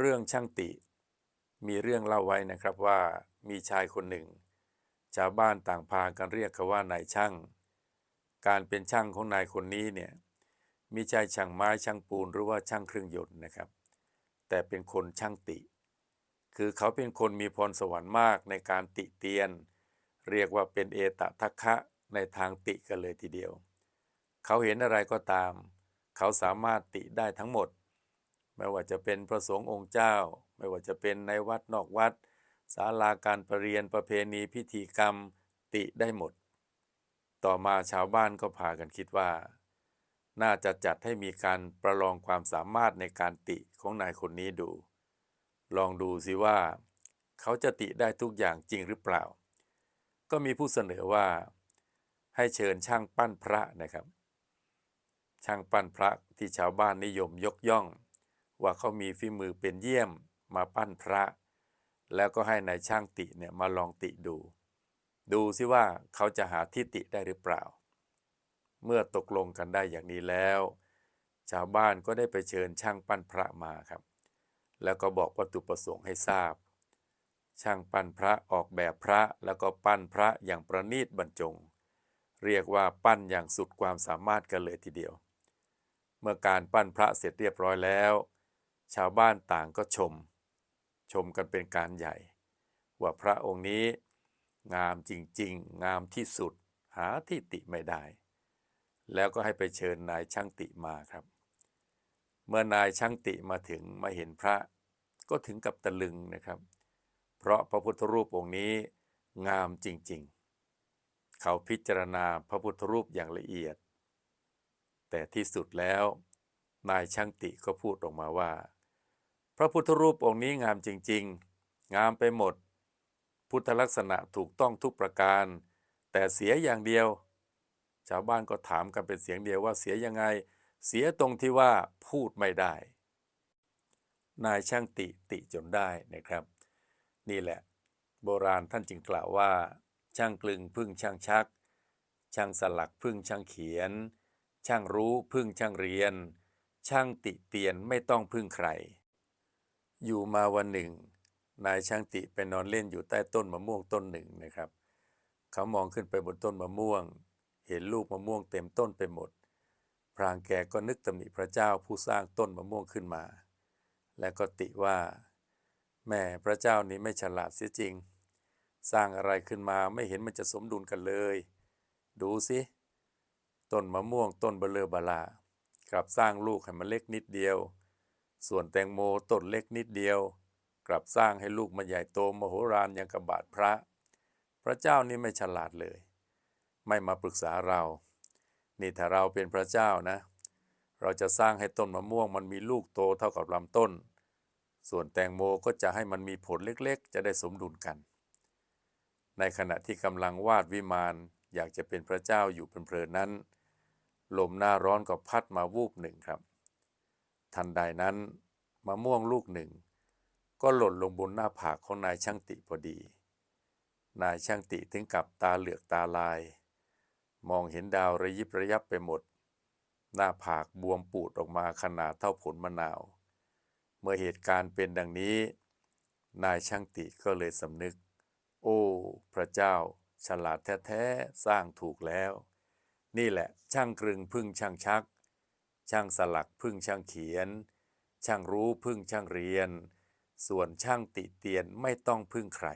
เรื่องช่างติ มีเรื่องเล่าไว้นะครับว่ามีชายคนหนึ่ง ชาวบ้านต่างพากันเรียกเขาว่านายช่าง การเป็นช่างของนายคนนี้เนี่ยมีชายช่างไม้ช่างปูนหรือว่าช่างเครื่องยนต์นะครับ แต่เป็นคนช่างติ คือเขาเป็นคนมีพรสวรรค์มากในการติเตียน เรียกว่าเป็นเอตทัคคะในทางติกันเลยทีเดียว เขาเห็นอะไรก็ตาม เขาสามารถติได้ทั้งหมด ไม่ว่าจะเป็นพระสงฆ์องค์เจ้า ไม่ว่าจะเป็นในวัดนอกวัดศาลาการประเรียนประเพณีพิธีกรรมติได้หมด ต่อมาชาวบ้านก็พากันคิดว่า น่าจะจัดให้มีการประลองความสามารถในการติของนายคนนี้ดู ลองดูสิว่า เขาจะติได้ทุกอย่างจริงหรือเปล่า ก็มีผู้เสนอว่า ให้เชิญช่างปั้นพระนะครับ ช่างปั้นพระที่ชาวบ้านนิยมยกย่อง ว่าเขามีฝีมือเป็นเยี่ยมมาปั้นพระ แล้วก็ให้ในายช่างติเนี่ยมาลองติดู ดูซิว่าเขาจะหาที่ติได้หรือเปล่า เมื่อตกลงกันได้อย่างนี้แล้ว ชาวบ้านก็ได้ไปเชิญช่างปั้นพระมาครับ แล้วก็บอกวัตถุประสงค์ให้ทราบ ช่างปั้นพระออกแบบพระแล้วก็ปั้นพระอย่างประณีตบรรจง เรียกว่าปั้นอย่างสุดความสามารถกันเลยทีเดียว เมื่อการปั้นพระเสร็จเรียบร้อยแล้ว ชาวบ้านต่างก็ชม ชมกันเป็นการใหญ่ ว่าพระองค์นี้ งามจริงๆ งามที่สุดหาที่ติไม่ได้ แล้วก็ให้ไปเชิญนายช่างติมาครับ เมื่อนายช่างติมาถึงมาเห็นพระก็ถึงกับตะลึงนะครับ เพราะพระพุทธรูปองค์นี้งามจริงๆ เขาพิจารณาพระพุทธรูปอย่างละเอียด แต่ที่สุดแล้ว นายช่างติก็พูดออกมาว่า พระพุทธรูปองค์นี้งามจริง ๆ งามไปหมด พุทธลักษณะถูกต้องทุกประการ แต่เสียอย่างเดียว ชาวบ้านก็ถามกันเป็นเสียงเดียวว่าเสียยังไง เสียตรงที่ว่าพูดไม่ได้ นายช่างติติจนได้นะครับ นี่แหละ โบราณท่านจึงกล่าวว่า ช่างกลึงพึ่งช่างชัก ช่างสลักพึ่งช่างเขียน ช่างรู้พึ่งช่างเรียน ช่างติเตียนไม่ต้องพึ่งใคร อยู่มาวันหนึ่ง นายช่างติไปนอนเล่นอยู่ใต้ต้นมะม่วงต้นหนึ่งนะครับ เขามองขึ้นไปบนต้นมะม่วง เห็นลูกมะม่วงเต็มต้นไปหมด พรางแกก็นึกตำหนิพระเจ้าผู้สร้างต้นมะม่วงขึ้นมา และก็ติว่าแม่พระเจ้านี้ไม่ฉลาดเสียจริง สร้างอะไรขึ้นมาไม่เห็นมันจะสมดุลกันเลย ดูสิต้นมะม่วงต้นเบลอบาลากลับสร้างลูกให้มันเล็กนิดเดียว ส่วนแตงโมต้นเล็กนิดเดียว กลับสร้างให้ลูกมันใหญ่โตมโหฬารอย่างกับบาทพระ พระเจ้านี่ไม่ฉลาดเลย ไม่มาปรึกษาเรา นี่ถ้าเราเป็นพระเจ้านะ เราจะสร้างให้ต้นมะม่วงมันมีลูกโตเท่ากับลำต้น ส่วนแตงโมก็จะให้มันมีผลเล็กๆ จะได้สมดุลกัน ในขณะที่กำลังวาดวิมานอยากจะเป็นพระเจ้าอยู่เป็นเพลินนั้น ลมหน้าร้อนก็พัดมาวูบหนึ่งครับ ทันใดนั้นมะม่วงลูกหนึ่ง ก็หล่นลงบนหน้าผากของนายช่างติพอดี นายช่างติถึงกับตาเหลือกตาลาย มองเห็นดาวระยิบระยับไปหมด หน้าผากบวมปูดออกมาขนาดเท่าผลมะนาว เมื่อเหตุการณ์เป็นดังนี้ นายช่างติก็เลยสำนึก โอ้ พระเจ้า ฉลาดแท้ ๆ สร้างถูกแล้ว นี่แหละช่างกรึงพึ่งช่างชัก ช่างสลักพึ่งช่างเขียน ช่างรู้พึ่งช่างเรียน ส่วนช่างติเตียนไม่ต้องพึ่งใคร